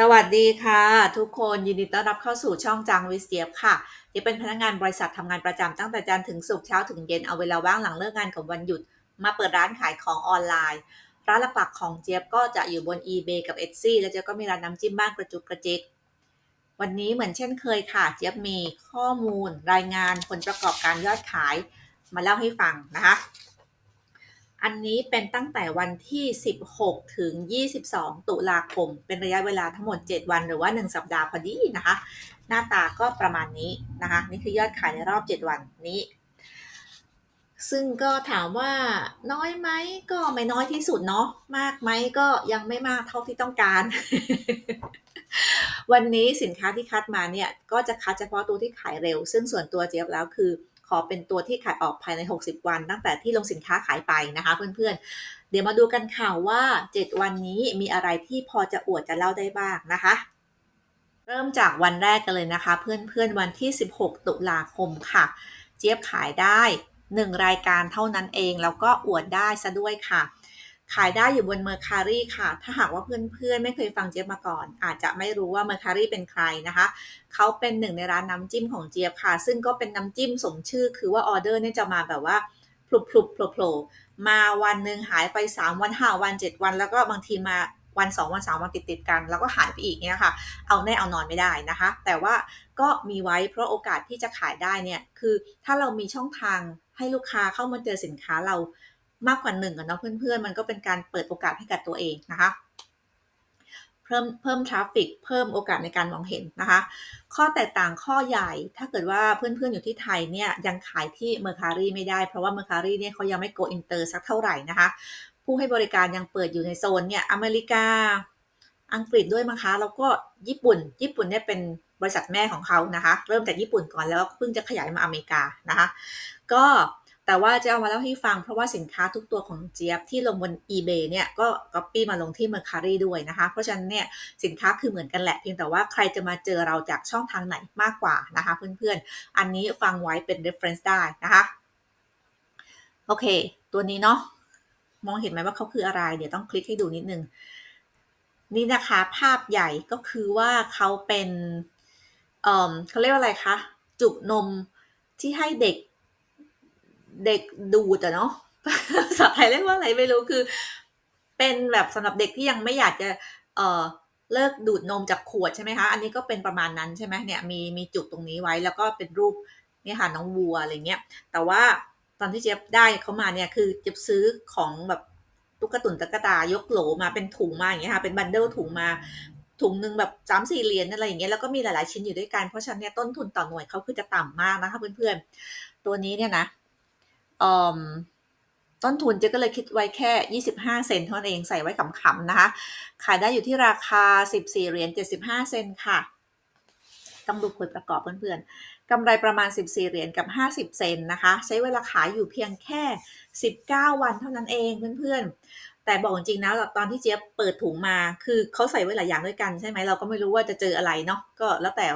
สวัสดีค่ะ ทุกคนยินดีต้อนรับเข้าสู่ช่องจังวิสเจียบค่ะเจี๊ยบเป็นพนักงานบริษัททำงานประจำตั้งแต่จันทร์ถึงศุกร์เช้าถึงเย็นเอาเวลาว่างหลังเลิกงานกับวันหยุด มาเปิดร้านขายของออนไลน์ ร้านหลักๆของเจี๊ยบก็จะอยู่บน eBay กับ Etsy แล้วเจี๊ยบก็มีร้านน้ำจิ้มบ้านกระจุกกระจิกวันนี้เหมือนเช่นเคยค่ะ เจี๊ยบมีข้อมูลรายงานผลประกอบการยอดขายมาเล่าให้ฟังนะคะ อันนี้เป็นตั้งแต่วันที่ 16 ถึง 22 ตุลาคม เป็นระยะเวลาทั้งหมด 7 วันหรือว่า 1 สัปดาห์พอดีนะคะ หน้าตาก็ประมาณนี้นะคะ นี่คือยอดขายในรอบ 7 วันนี้ ซึ่งก็ถามว่าน้อยไหมก็ไม่น้อยที่สุดเนาะ มากไหมก็ยังไม่มากเท่าที่ต้องการ วันนี้สินค้าที่คัดมาเนี่ย ก็จะคัดเฉพาะตัวที่ขายเร็ว ซึ่งส่วนตัวเจี๊ยบแล้วคือ ขอเป็นตัวที่ขายออกภายใน 60 วัน ตั้งแต่ที่ลงสินค้าขายไปนะคะ เพื่อนๆ เดี๋ยวมาดูกันค่ะว่า 7 วันนี้มีอะไรที่พอจะอวดจะเล่าได้บ้างนะคะเริ่มจากวันแรกกันเลยนะคะ เพื่อนๆ วันที่ 16 ตุลาคมค่ะ เจี๊ยบขายได้ 1 รายการเท่านั้นเอง แล้วก็อวดได้ซะด้วยค่ะ ขายได้อยู่บนเมอร์คารีค่ะ ถ้าหากว่าเพื่อนๆ ไม่เคยฟังเจี๊ยบมาก่อน อาจจะไม่รู้ว่าเมอร์คารีเป็นใครนะคะ เขาเป็นหนึ่งในร้านน้ำจิ้มของเจี๊ยบค่ะ ซึ่งก็เป็นน้ำจิ้มสมชื่อ คือว่าออเดอร์เนี่ยจะมาแบบว่าพลุบพลุบโผล่ๆมาวันหนึ่งหายไป 3 วัน 5 วัน 7 วัน แล้วก็บางทีมาวัน2วัน3วันติดติดกัน แล้วก็หายไปอีกเนี่ยค่ะ เอาแน่เอานอนไม่ได้นะคะ แต่ว่าก็มีไว้เพราะโอกาสที่จะขายได้เนี่ยคือถ้าเรามีช่องทางให้ลูกค้าเข้ามาเจอสินค้าเรา มากกว่าหนึ่งอะเนาะเพื่อนๆ มันก็เป็นการเปิดโอกาสให้กับตัวเองนะคะ เพิ่มเพิ่มทราฟฟิกเพิ่มโอกาสในการมองเห็นนะคะ ข้อแตกต่างข้อใหญ่ถ้าเกิดว่าเพื่อนๆ อยู่ที่ไทยเนี่ยยังขายที่เมอร์คารีไม่ได้ เพราะว่าเมอร์คารีเนี่ยเขายังไม่โกอินเตอร์สักเท่าไหร่นะคะ ผู้ให้บริการยังเปิดอยู่ในโซนเนี่ยอเมริกาอังกฤษด้วยมั้งคะแล้วก็ญี่ปุ่น ญี่ปุ่นเนี่ยเป็นบริษัทแม่ของเขานะคะ เริ่มจากญี่ปุ่นก่อนแล้วเพิ่งจะขยายมาอเมริกานะคะ ก็ แต่ว่าจะเอามาเล่าให้ฟังเพราะว่าสินค้าทุกตัวของเจี๊ยบที่ลงบน eBay เนี่ยก็ copy มาลงที่ Mercari ด้วยนะคะ เพราะฉะนั้นเนี่ยสินค้าคือเหมือนกันแหละเพียงแต่ว่าใครจะมาเจอเราจากช่องทางไหนมากกว่านะคะเพื่อนๆ อันนี้ฟังไว้เป็น reference ได้นะคะ โอเค ตัวนี้เนาะมองเห็นไหมว่าเขาคืออะไร เดี๋ยวต้องคลิกให้ดูนิดนึง นี่นะคะภาพใหญ่ก็คือว่าเขาเป็นเออเขาเรียกว่าอะไรคะ จุกนมที่ให้เด็ก เด็กดูดอะเนาะภาษาไทยเรียกว่าอะไรไม่รู้คือ เป็นแบบสำหรับเด็กที่ยังไม่อยากจะ เอ่อเลิกดูดนมจากขวดใช่ไหมคะ อันนี้ก็เป็นประมาณนั้นใช่ไหมเนี่ยมีมีจุกตรงนี้ไว้แล้วก็เป็นรูปเนี่ยค่ะน้องวัวอะไรเงี้ย แต่ว่าตอนที่เจี๊ยบได้เขามาเนี่ยคือเจี๊ยบซื้อของแบบตุ๊กตุนตุ๊กตายกโหลมาเป็นถุงมาอย่างเงี้ยค่ะเป็นบันเดิลถุงมาถุงหนึ่งแบบสามสี่เหรียญอะไรอย่างเงี้ยแล้วก็มีหลายๆชิ้นอยู่ด้วยกันเพราะฉะนั้นเนี่ยต้นทุนต่อหน่วยเขาคือจะต่ำมากนะคะเพื่อนๆ ตัวนี้เนี่ยนะ ต้นทุนเจ๊ก็เลยคิดไว้แค่ 25 เซนเท่านั้นเองใส่ไว้ขำๆนะคะ ขายได้อยู่ที่ราคา 14 เหรียญ 75 เซนค่ะ ต้องดูผลประกอบเพื่อนๆกำไรประมาณ 14 เหรียญกับ 50 เซนนะคะ ใช้เวลาขายอยู่เพียงแค่ 19 วันเท่านั้นเองเพื่อนๆ แต่บอกจริงๆนะตอนที่เจี๊ยบเปิดถุงมา คือเขาใส่ไว้หลายอย่างด้วยกันใช่ไหมเราก็ไม่รู้ว่าจะเจออะไรเนาะก็แล้วแต่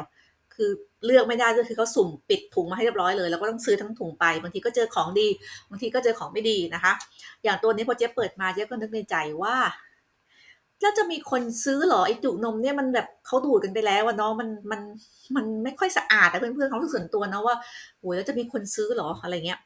คือเลือกไม่ได้ด้วยคือเขาสุ่มปิดถุงมาให้เรียบร้อยเลย แล้วก็ต้องซื้อทั้งถุงไป บางทีก็เจอของดี บางทีก็เจอของไม่ดีนะคะ อย่างตัวนี้พอเจ๊เปิดมาเจ๊ก็นึกในใจว่าแล้วจะมีคนซื้อหรอไอจุกนมเนี่ยมันแบบเขาดูดกันไปแล้วอะเนาะมันมันมันไม่ค่อยสะอาดอะเพื่อนๆเขารู้ส่วนตัวนะว่าโอ้ยแล้วจะมีคนซื้อหรออะไรเงี้ย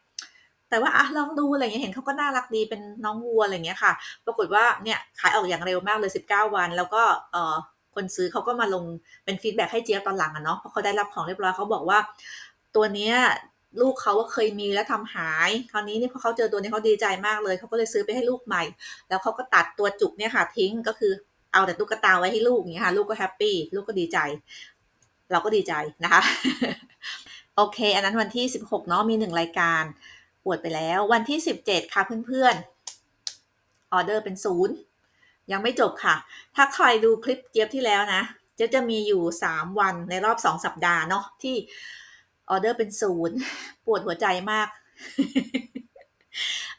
แต่ว่าอะลองดูอะไรเงี้ยเห็นเขาก็น่ารักดีเป็นน้องวัวอะไรเงี้ยค่ะ ปรากฏว่าเนี่ยขายออกอย่างเร็วมากเลย 19 วัน แล้วก็เออ คนซื้อเขาก็มาลงเป็นฟีดแบ็ให้เจี๊ยบตอนหลังอะเนาะเพราะเขาได้รับของเรียบร้อยเขาบอกว่า ตัวเนี้ยลูกเขาก็เคยมีแล้วทำหาย คราวนี้นี่พอเขาเจอตัวนี้เขาดีใจมากเลยเขาก็เลยซื้อไปให้ลูกใหม่ แล้วเขาก็ตัดตัวจุกเนี่ยค่ะทิ้งก็คือเอาแต่ตุ๊กตาไว้ให้ลูกอย่างเงี้ยค่ะ ลูกก็แฮปปี้ลูกก็ดีใจ เราก็ดีใจนะคะ โอเค อันนั้นวันที่ 16 เนาะมีหนึ่งรายการปวดไปแล้ว วันที่ 17 ค่ะเพื่อนๆออเดอร์เป็นศูนย์ ยังไม่จบค่ะ ถ้าใครดูคลิปเจี๊ยบที่แล้วนะ เจี๊ยบจะมีอยู่ 3 วันในรอบ 2 สัปดาห์เนาะที่ออเดอร์เป็นศูนย์ปวดหัวใจมาก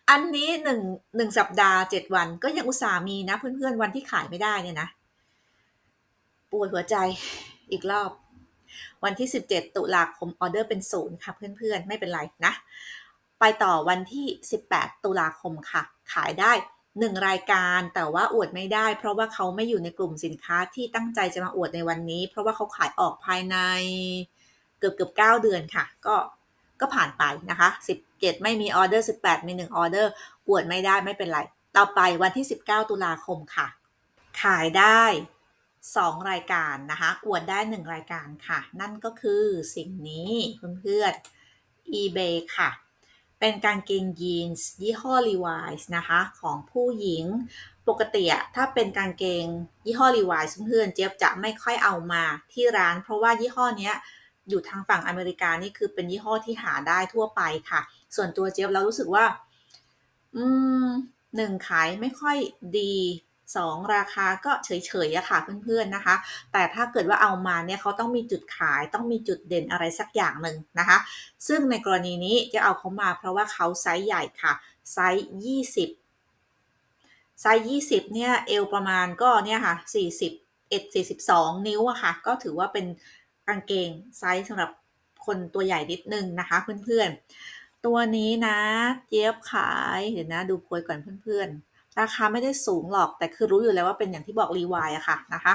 อันนี้หนึ่งหนึ่งสัปดาห์เจ็ดวันก็ยังอุตส่าห์มีนะ เพื่อนๆวันที่ขายไม่ได้เนี่ยนะปวดหัวใจอีกรอบ วันที่ 17 ตุลาคมออเดอร์เป็นศูนย์ค่ะ เพื่อนๆ ไม่เป็นไรนะ ไปต่อวันที่ 18 ตุลาคมค่ะ ขายได้ 1 รายการแต่ว่าอวดไม่ได้ เพราะว่าเขาไม่อยู่ในกลุ่มสินค้าที่ตั้งใจจะมาอวดในวันนี้ เพราะว่าเขาขายออกภายในเกือบเกือบ9เดือนค่ะ ก็ก็ผ่านไปนะคะ 17 ไม่มีออเดอร์ 18 มี1ออเดอร์อวดไม่ได้ไม่เป็นไร ต่อไปวันที่ 19 ตุลาคมค่ะ ขายได้ 2 รายการนะคะอวดได้ 1 รายการค่ะ นั่นก็คือสิ่งนี้เพื่อนๆ eBay ค่ะ เป็นกางเกงยีนส์ยี่ห้อ Levi's นะคะของผู้หญิงปกติอะถ้าเป็นกางเกงยี่ห้อ Levi's เพื่อนเจี๊ยบจะไม่ค่อยเอามาที่ร้าน เพราะว่ายี่ห้อเนี้ยอยู่ทางฝั่งอเมริกานี่คือเป็นยี่ห้อที่หาได้ทั่วไปค่ะ ส่วนตัวเจี๊ยบเรารู้สึกว่า อืมหนึ่งขายไม่ค่อยดี 2 ราคาก็เฉยๆอะค่ะเพื่อนๆนะคะ แต่ถ้าเกิดว่าเอามาเนี่ยเขาต้องมีจุดขายต้องมีจุดเด่นอะไรสักอย่างหนึ่งนะคะ ซึ่งในกรณีนี้จะเอาเขามาเพราะว่าเขาไซส์ใหญ่ค่ะไซส์ 20 ไซส์ 20 เนี่ยเอวประมาณก็เนี่ยค่ะ 41 42 นิ้วอะค่ะ ก็ถือว่าเป็นกางเกงไซส์สำหรับคนตัวใหญ่นิดนึงนะคะเพื่อนๆ ตัวนี้นะเจี๊ยบขายเดี๋ยวนะดูโพยก่อนเพื่อนๆ ราคาไม่ได้สูงหรอกแต่คือรู้อยู่แล้วว่าเป็นอย่างที่บอกรีวายอะค่ะนะคะ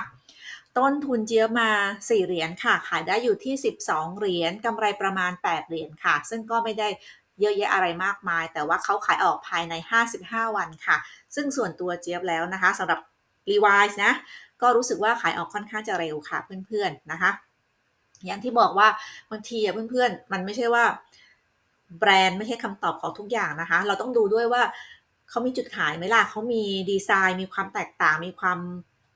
ต้นทุนเจี๊ยบมา 4 เหรียญค่ะ ขายได้อยู่ที่ 12 เหรียญกำไรประมาณ 8 เหรียญค่ะ ซึ่งก็ไม่ได้เยอะแยะอะไรมากมาย แต่ว่าเขาขายออกภายใน 55 วันค่ะ ซึ่งส่วนตัวเจี๊ยบแล้วนะคะสำหรับ r e v i s e นะก็รู้สึกว่าขายออกค่อนข้างจะเร็วค่ะเพื่อนๆนะคะ อย่างที่บอกว่าบางทีอะเพื่อนๆ มันไม่ใช่ว่าแบรนด์ไม่ใช่คำตอบของทุกอย่างนะคะ เราต้องดูด้วยว่า เขามีจุดขายไหมล่ะเขามีดีไซน์ มีความแตกต่าง มีความ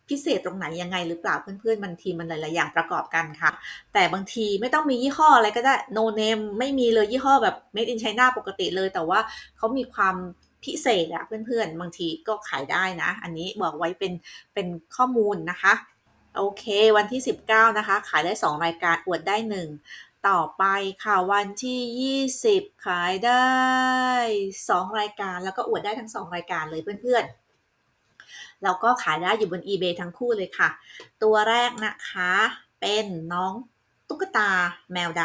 พิเศษตรงไหนยังไงหรือเปล่าเพื่อนๆบางทีมันหลาย ๆ อย่างประกอบกันค่ะ แต่บางทีไม่ต้องมียี่ห้ออะไรก็ได้ no name ไม่มีเลยยี่ห้อแบบ made in China ปกติเลย แต่ว่าเขามีความพิเศษอะเพื่อนๆ บางทีก็ขายได้นะ อันนี้บอกไว้เป็นเป็นข้อมูลนะคะ โอเค วันที่ 19 นะคะ ขายได้ 2 รายการอวดได้ 1 ต่อไปค่ะวันที่ 20 ขายได้ 2 รายการแล้วก็อวดได้ทั้ง 2 รายการเลยเพื่อนๆ แล้วก็ขายได้อยู่บน eBay ทั้งคู่เลยค่ะ ตัวแรกนะคะเป็นน้องตุ๊กตาแมวด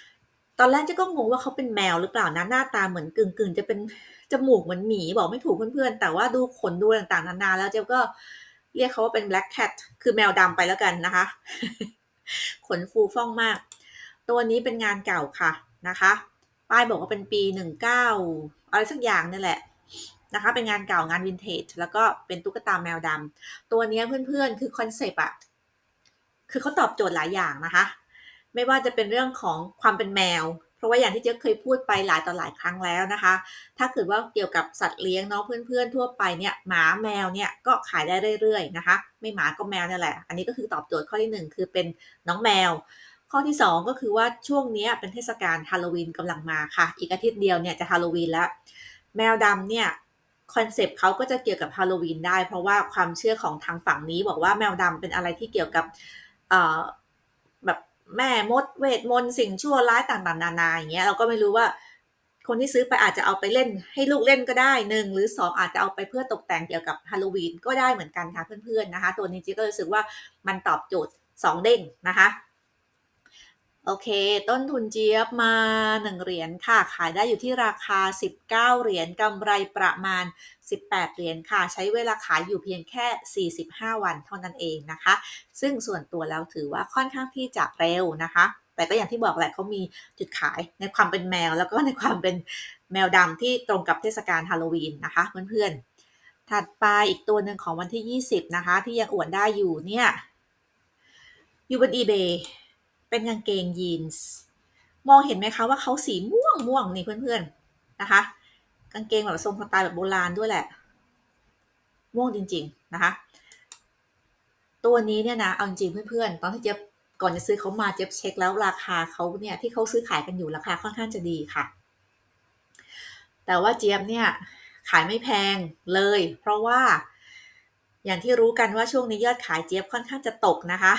ำตอนแรกเจ๊ก็งงว่าเขาเป็นแมวหรือเปล่านะหน้าตาเหมือนกึ่งๆ จะเป็นจมูกเหมือนหมีบอกไม่ถูกเพื่อนๆ แต่ว่าดูขนดูต่างๆนานาแล้วเจ๊ก็เรียกเขาว่าเป็น black cat คือแมวดำไปแล้วกันนะคะ ขนฟูฟ่องมาก ตัวนี้เป็นงานเก่าค่ะนะคะ ป้ายบอกว่าเป็นปี 19 อะไรสักอย่างนี่แหละนะคะ เป็นงานเก่างานวินเทจแล้วก็เป็นตุ๊กตาแมวดำตัวนี้เพื่อนๆ คือคอนเซปต์อะคือเขาตอบโจทย์หลายอย่างนะคะ ไม่ว่าจะเป็นเรื่องของความเป็นแมว เพราะว่าอย่างที่เจ๊เคยพูดไปหลายต่อหลายครั้งแล้วนะคะ ถ้าเกิดว่าเกี่ยวกับสัตว์เลี้ยงเนาะเพื่อนๆทั่วไปเนี่ยหมาแมวเนี่ยก็ขายได้เรื่อยๆนะคะ ไม่หมาก็แมวนี่แหละ อันนี้ก็คือตอบโจทย์ข้อที่ 1 คือเป็นน้องแมว ข้อที่ 2 ก็คือว่าช่วงนี้เป็นเทศกาลฮาโลวีนกำลังมาค่ะ อีกอาทิตย์เดียวเนี่ยจะฮาโลวีนแล้ว แมวดำเนี่ยคอนเซปต์เขาก็จะเกี่ยวกับฮาโลวีนได้ เพราะว่าความเชื่อของทางฝั่งนี้บอกว่าแมวดำเป็นอะไรที่เกี่ยวกับแบบแม่มดเวทมนต์สิ่งชั่วร้ายต่างๆ นานาอย่างเงี้ยเราก็ไม่รู้ว่าคนที่ซื้อไปอาจจะเอาไปเล่นให้ลูกเล่นก็ได้หนึ่งหรือสองอาจจะเอาไปเพื่อตกแต่งเกี่ยวกับฮาโลวีนก็ได้เหมือนกันค่ะเพื่อนๆนะคะ ตัวนี้จิ๊ก็รู้สึกว่ามันตอบโจทย์ 2 เด้งนะคะ โอเค ต้นทุนเจี๊ยบมา 1 เหรียญค่ะ ขายได้อยู่ที่ราคา 19 เหรียญกำไรประมาณ 18 เหรียญค่ะ ใช้เวลาขายอยู่เพียงแค่ 45 วันเท่านั้นเองนะคะ ซึ่งส่วนตัวแล้วถือว่าค่อนข้างที่จะเร็วนะคะ แต่ก็อย่างที่บอกแหละเขามีจุดขายในความเป็นแมว แล้วก็ในความเป็นแมวดำที่ตรงกับเทศกาลฮาโลวีนนะคะ เพื่อนๆ ถัดไปอีกตัวหนึ่งของวันที่ 20 นะคะ ที่ยังอวดได้อยู่เนี่ยอยู่บน eBay เป็นกางเกงยีนส์มองเห็นไหมคะว่าเขาสีม่วงม่วงนี่เพื่อนๆนะคะ กางเกงแบบทรงสไตล์แบบโบราณด้วยแหละ ม่วงจริง ๆนะคะ ตัวนี้เนี่ยนะเอาจริงเพื่อนๆตอนที่เจ๊ก่อนจะซื้อเขามาเจ๊เช็คแล้วราคาเขาเนี่ยที่เขาซื้อขายกันอยู่ราคาค่อนข้างจะดีค่ะ แต่ว่าเจี๊ยบเนี่ยขายไม่แพงเลย เพราะว่าอย่างที่รู้กันว่าช่วงนี้ยอดขายเจี๊ยบค่อนข้างจะตกนะคะ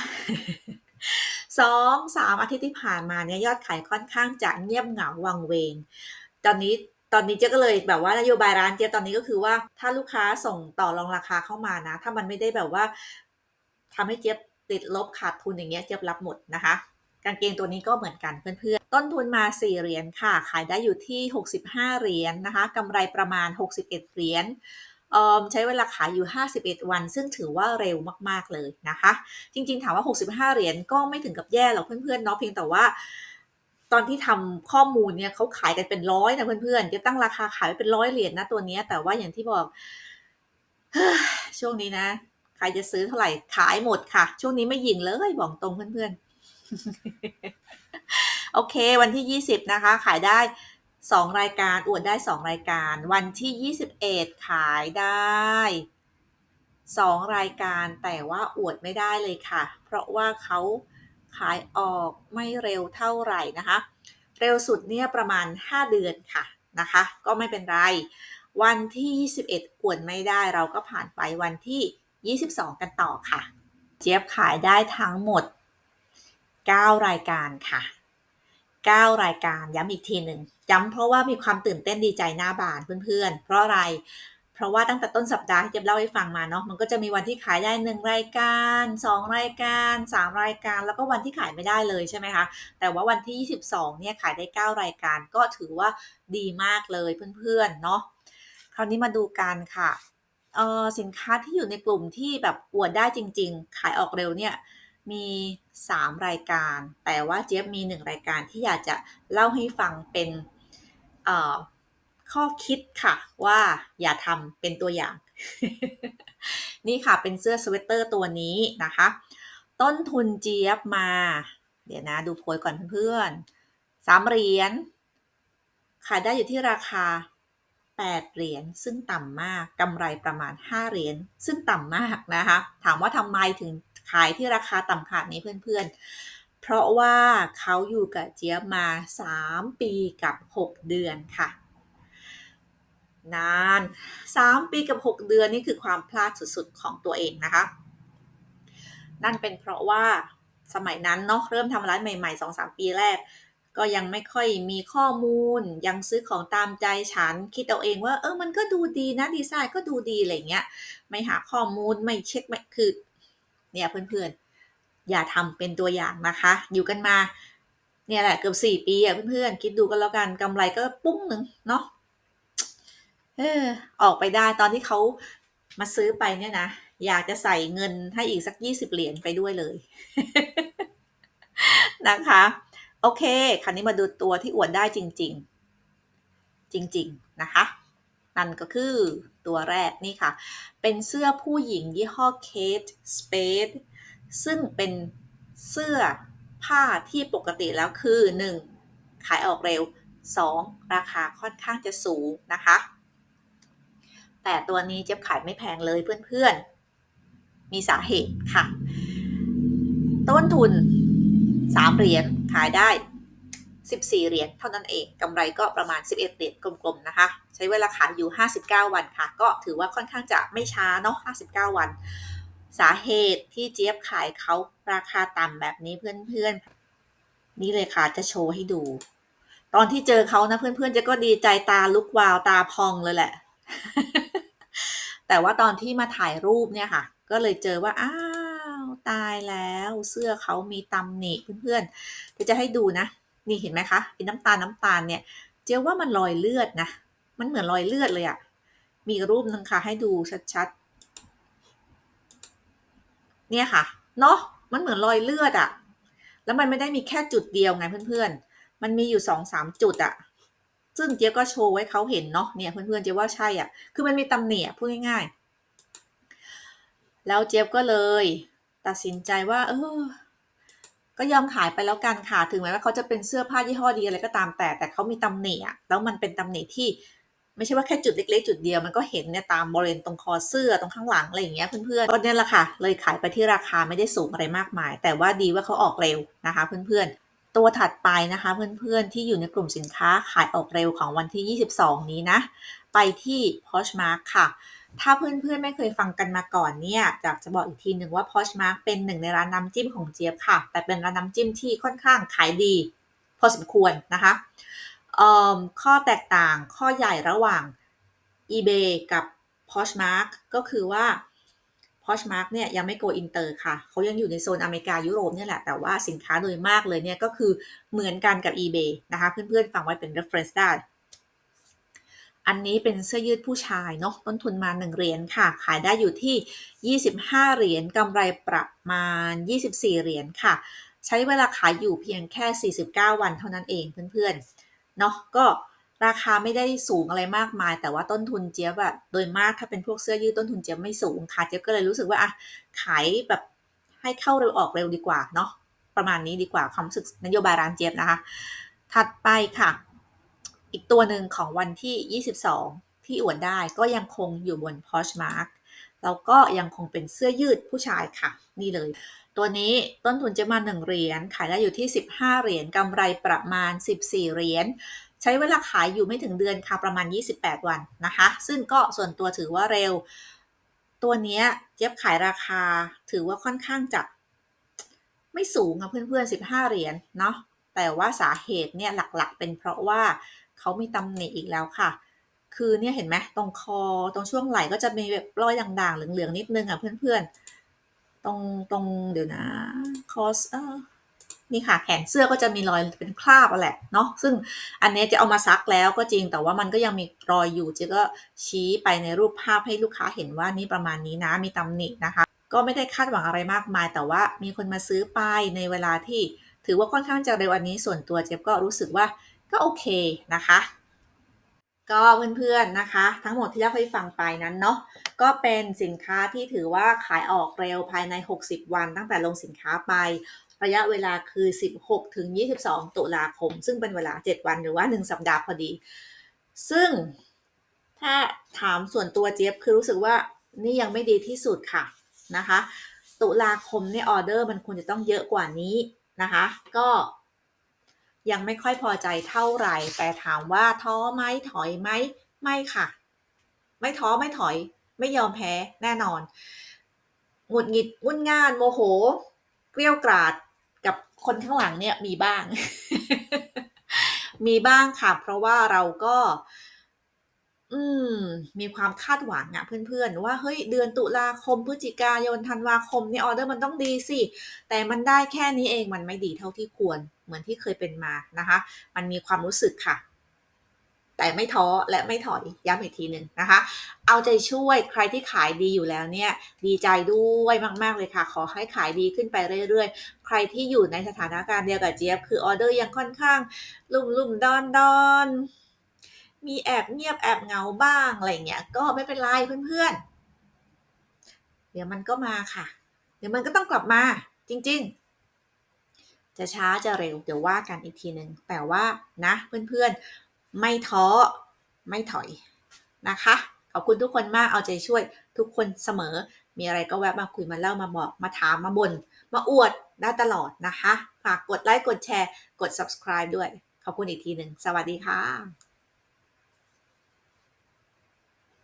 สองสามอาทิตย์ที่ผ่านมาเนี่ยยอดขายค่อนข้างจะเงียบเหงาวังเวง ตอนนี้ตอนนี้เจ๊ก็เลยแบบว่านโยบายร้านเจ๊ตอนนี้ก็คือว่าถ้าลูกค้าส่งต่อรองราคาเข้ามานะ ถ้ามันไม่ได้แบบว่าทำให้เจ๊ติดลบขาดทุนอย่างเงี้ยเจ๊รับหมดนะคะกางเกงตัวนี้ก็เหมือนกันเพื่อนๆ ต้นทุนมา 4 เหรียญค่ะ ขายได้อยู่ที่ 65 เหรียญนนะคะกำไรประมาณ 61 เหรียญ ใช้เวลาขายอยู่ 51 วัน ซึ่งถือว่าเร็วมากๆเลยนะคะ จริงๆ ถามว่า 65 เหรียญก็ไม่ถึงกับแย่หรอกเพื่อนๆเนาะเพียงแต่ว่าตอนที่ทำข้อมูลเนี่ยเขาขายกันเป็นร้อยนะเพื่อนๆจะตั้งราคาขายไว้เป็นร้อยเหรียญนะตัวนี้แต่ว่าอย่างที่บอกช่วงนี้นะ ใครจะซื้อเท่าไหร่ขายหมดค่ะ ช่วงนี้ไม่ยิงเลยบอกตรงเพื่อนๆ โอเค วันที่ 20 นะคะ ขายได้ 2 รายการอวดได้ 2 รายการ วันที่ 21 ขายได้ 2 รายการแต่ว่าอวดไม่ได้เลยค่ะ เพราะว่าเขาขายออกไม่เร็วเท่าไหร่นะคะ เร็วสุดเนี่ยประมาณ 5 เดือนค่ะนะคะ ก็ไม่เป็นไร วันที่ 21 อวดไม่ได้เราก็ผ่านไปวันที่ 22 กันต่อค่ะ เจี๊ยบขายได้ทั้งหมด 9 รายการค่ะ 9 รายการย้ำอีกทีหนึ่งย้ำเพราะว่ามีความตื่นเต้นดีใจหน้าบานเพื่อนๆ เพราะอะไร เพราะว่าตั้งแต่ต้นสัปดาห์ที่เจี๊เล่าให้ฟังมาเนาะมันก็จะมีวันที่ขายได้ 1 รายการ 2 รายการ 3 รายการ แล้วก็วันที่ขายไม่ได้เลยใช่ไหมคะแต่ว่าวันที่ 22 เนี่ยขายได้ 9 รายการก็ถือว่าดีมากเลยเพื่อนๆเนาะคราวนี้มาดูกันค่ะออสินค้าที่อยู่ในกลุ่มที่แบบอวดได้จริง ๆ ขายออกเร็วเนี่ยมี 3 รายการ แต่ว่าเจี๊ยบมี 1 รายการที่อยากจะเล่าให้ฟังเป็นข้อคิดค่ะ ว่าอย่าทำเป็นตัวอย่าง นี่ค่ะเป็นเสื้อสเวตเตอร์ตัวนี้นะคะ ต้นทุนเจี๊ยบมา เดี๋ยวนะดูโพยก่อนเพื่อนๆ3เหรียญขายได้อยู่ที่ราคา 8 เหรียญซึ่งต่ำมากกำไรประมาณ 5 เหรียญซึ่งต่ำมากนะคะ ถามว่าทำไมถึง ขายที่ราคาต่ำขนาดนี้เพื่อนๆ เพราะว่าเขาอยู่กับเจี๊ยบมา 3 ปีกับ 6 เดือนค่ะ นาน 3 ปีกับ 6 เดือนนี่คือความพลาดสุดๆของตัวเองนะคะ นั่นเป็นเพราะว่าสมัยนั้นเนาะเริ่มทำร้านใหม่ ๆ 2-3 ปีแรกก็ยังไม่ค่อยมีข้อมูล ยังซื้อของตามใจฉัน คิดเอาเองว่าเออมันก็ดูดีนะดีไซน์ก็ดูดีอะไรเงี้ย ไม่หาข้อมูลไม่เช็กไม่คือ เนี่ยเพื่อนๆ อย่าทำเป็นตัวอย่างนะคะ อยู่กันมาเนี่ยแหละเกือบ4ปีอะเพื่อนๆ คิดดูกันแล้วกันกำไรก็ปุ้งหนึ่งเนาะเออออกไปได้ตอนที่เขามาซื้อไปเนี่ยนะ อยากจะใส่เงินให้อีกสัก20เหรียญไปด้วยเลยนะคะ โอเค คราวนี้มาดูตัวที่อวดได้จริง ๆ จริง ๆ นะคะ นั่นก็คือตัวแรกนี่ค่ะ เป็นเสื้อผู้หญิงยี่ห้อ Kate Spade ซึ่งเป็นเสื้อผ้าที่ปกติแล้วคือ 1. ขายออกเร็ว 2. ราคาค่อนข้างจะสูงนะคะ แต่ตัวนี้เจี๊บขายไม่แพงเลยเพื่อนๆ มีสาเหตุค่ะ ต้นทุน 3 เหรียญขายได้ 14 เหรียญเท่านั้นเองกำไรก็ประมาณ 11 เหรียญกลมๆนะคะ ใช้เวลาขายอยู่ 59 วันค่ะ ก็ถือว่าค่อนข้างจะไม่ช้าเนาะ 59 วัน สาเหตุที่เจี๊ยบขายเขาราคาต่ำแบบนี้เพื่อนๆ นี่เลยค่ะจะโชว์ให้ดู ตอนที่เจอเขานะเพื่อนๆจะก็ดีใจตาลุกวาวตาพองเลยแหละ แต่ว่าตอนที่มาถ่ายรูปเนี่ยค่ะ ก็เลยเจอว่าอ้าวตายแล้ว เสื้อเขามีตำหนิเพื่อนๆเดี๋ยวจะให้ดูนะ นี่เห็นไหมคะเป็นน้ำตาลน้ำตาลเนี่ย เจ๊ว่ามันรอยเลือดนะ มันเหมือนรอยเลือดเลยอะมีรูปนึงค่ะให้ดูชัดๆ เนี่ยค่ะ เนาะมันเหมือนรอยเลือดอะแล้วมันไม่ได้มีแค่จุดเดียวไงเพื่อนๆ มันมีอยู่สองสามจุดอะซึ่งเจ๊ก็โชว์ไว้เขาเห็นเนาะเนี่ยเพื่อนๆเจ๊ว่าใช่อะ คือมันมีตำหนิพูดง่ายๆ แล้วเจ๊บก็เลย ตัดสินใจว่า เออ ก็ยอมขายไปแล้วกันค่ะ ถึงแม้ว่าเขาจะเป็นเสื้อผ้ายี่ห้อดีอะไรก็ตามแต่ แต่เขามีตำหนิอะแล้วมันเป็นตำหนิที่ ไม่ใช่ว่าแค่จุดเล็กๆ จุดเดียว มันก็เห็นเนี่ยตามบริเวณตรงคอเสื้อตรงข้างหลังอะไรอย่างเงี้ยเพื่อนๆก็เนี่ยแหละค่ะ เลยขายไปที่ราคาไม่ได้สูงอะไรมากมาย แต่ว่าดีว่าเขาออกเร็วนะคะ เพื่อนๆ ตัวถัดไปนะคะเพื่อนๆ ที่อยู่ในกลุ่มสินค้าขายออกเร็วของวันที่ 22 นี้นะ ไปที่ Poshmark ค่ะ ถ้าเพื่อนๆไม่เคยฟังกันมาก่อนเนี่ยอยากจะบอกอีกทีหนึ่งว่า Poshmark เป็นหนึ่งในร้านน้ำจิ้มของเจี๊ยบค่ะ แต่เป็นร้านน้ำจิ้มที่ค่อนข้างขายดี พอสมควรนะคะข้อแตกต่างข้อใหญ่ระหว่าง eBay กับ Poshmark ก็คือว่า Poshmark เนี่ยยังไม่โกอินเตอร์ค่ะเขายังอยู่ในโซนอเมริกายุโรปเนี่ยแหละ แต่ว่าสินค้าโดยมากเลยเนี่ยก็คือเหมือนกันกับ eBay นะคะ เพื่อนๆฟังไว้เป็น reference ได้ อันนี้เป็นเสื้อยืดผู้ชายเนาะต้นทุนมา 1 เหรียญค่ะ ขายได้อยู่ที่ 25 เหรียญกำไรประมาณ 24 เหรียญค่ะ ใช้เวลาขายอยู่เพียงแค่ 49 วันเท่านั้นเองเพื่อนๆเนาะก็ราคาไม่ได้สูงอะไรมากมาย แต่ว่าต้นทุนเจี๊ยบอะโดยมากถ้าเป็นพวกเสื้อยืดต้นทุนเจี๊ยบไม่สูงค่ะเจี๊ยบก็เลยรู้สึกว่าอะขายแบบให้เข้าเร็วออกเร็วดีกว่าเนาะประมาณนี้ดีกว่าความรู้สึกนโยบายร้านเจี๊ยบนะคะ ถัดไปค่ะ อีกตัวหนึ่งของวันที่ 22 ที่อวดได้ก็ยังคงอยู่บน Poshmark แล้วก็ยังคงเป็นเสื้อยืดผู้ชายค่ะ นี่เลย ตัวนี้ต้นทุนจะมา1เหรียญขายได้อยู่ที่ 15 เหรียญกำไรประมาณ 14 เหรียญใช้เวลาขายอยู่ไม่ถึงเดือนค่ะประมาณ 28 วันนะคะ ซึ่งก็ส่วนตัวถือว่าเร็ว ตัวนี้เจี๊ยบขายราคาถือว่าค่อนข้างจะไม่สูงค่ะเพื่อนๆ 15 เหรียญเนาะแต่ว่าสาเหตุเนี่ยหลักๆ เป็นเพราะว่า เขามีตำหนิอีกแล้วค่ะ คือเนี่ยเห็นไหมตรงคอตรงช่วงไหล่ก็จะมีแบบรอยด่างๆเหลืองๆนิดนึงอะเพื่อนๆ ตรงตรงเดี๋ยวนะคอสเออนี่ค่ะแขนเสื้อก็จะมีรอยเป็นคราบอะแหละเนาะซึ่งอันนี้จะเอามาซักแล้วก็จริงแต่ว่ามันก็ยังมีรอยอยู่เจ๊ก็ชี้ไปในรูปภาพให้ลูกค้าเห็นว่านี่ประมาณนี้นะมีตำหนินะคะ ก็ไม่ได้คาดหวังอะไรมากมาย แต่ว่ามีคนมาซื้อไปในเวลาที่ ถือว่าค่อนข้างจะเร็วอันนี้ส่วนตัวเจ๊ก็รู้สึกว่า ก็โอเคนะคะ ก็เพื่อนๆนะคะ ทั้งหมดที่เล่าให้ฟังไปนั้นเนาะก็เป็นสินค้าที่ถือว่าขายออกเร็วภายใน 60 วัน ตั้งแต่ลงสินค้าไประยะเวลาคือ 16 ถึง 22 ตุลาคม ซึ่งเป็นเวลา 7 วันหรือว่า 1 สัปดาห์พอดี ซึ่งถ้าถามส่วนตัวเจี๊ยบคือรู้สึกว่านี่ยังไม่ดีที่สุดค่ะนะคะ ตุลาคมเนี่ยออเดอร์มันควรจะต้องเยอะกว่านี้นะคะ ก็ ยังไม่ค่อยพอใจเท่าไหร่ แต่ถามว่าท้อไหมถอยไหมไม่ค่ะ ไม่ท้อไม่ถอย ไม่ยอมแพ้แน่นอนหงุดหงิดงุ่นง่านโมโห เกลี้ยวกราดกับคนข้างหลังเนี่ยมีบ้าง มีบ้างค่ะ เพราะว่าเราก็ อืม มีความคาดหวังอะเพื่อน ๆ ว่า เฮ้ย เดือนตุลาคม พฤศจิกายน ธันวาคมนี่ออเดอร์มันต้องดีสิ แต่มันได้แค่นี้เองมันไม่ดีเท่าที่ควร เหมือนที่เคยเป็นมานะคะ มันมีความรู้สึกค่ะ แต่ไม่ท้อและไม่ถอยย้ำอีกทีหนึ่งนะคะ เอาใจช่วยใครที่ขายดีอยู่แล้วเนี่ย ดีใจด้วยมาก ๆ เลยค่ะ ขอให้ขายดีขึ้นไปเรื่อย ๆ ใครที่อยู่ในสถานการณ์เดียวกับเจี๊ยบคือออเดอร์ยังค่อนข้าง ลุ่มๆดอนๆ มีแอบเงียบแอบเหงาบ้างอะไรเงี้ยก็ไม่เป็นไรเพื่อนๆ เดี๋ยวมันก็มาค่ะ เดี๋ยวมันก็ต้องกลับมา จริง ๆ จะช้าจะเร็วเดี๋ยวว่ากันอีกทีหนึ่งแต่ว่านะเพื่อนๆไม่ท้อไม่ถอยนะคะ ขอบคุณทุกคนมากเอาใจช่วยทุกคนเสมอ มีอะไรก็แวะมาคุยมาเล่ามาบอกมาถามมาบน่นมาอวดได้ตลอดนะคะ ฝากกดไลค์กดแชร์ กด subscribe ด้วย ขอบคุณอีกทีหนึ่ง สวัสดีค่ะ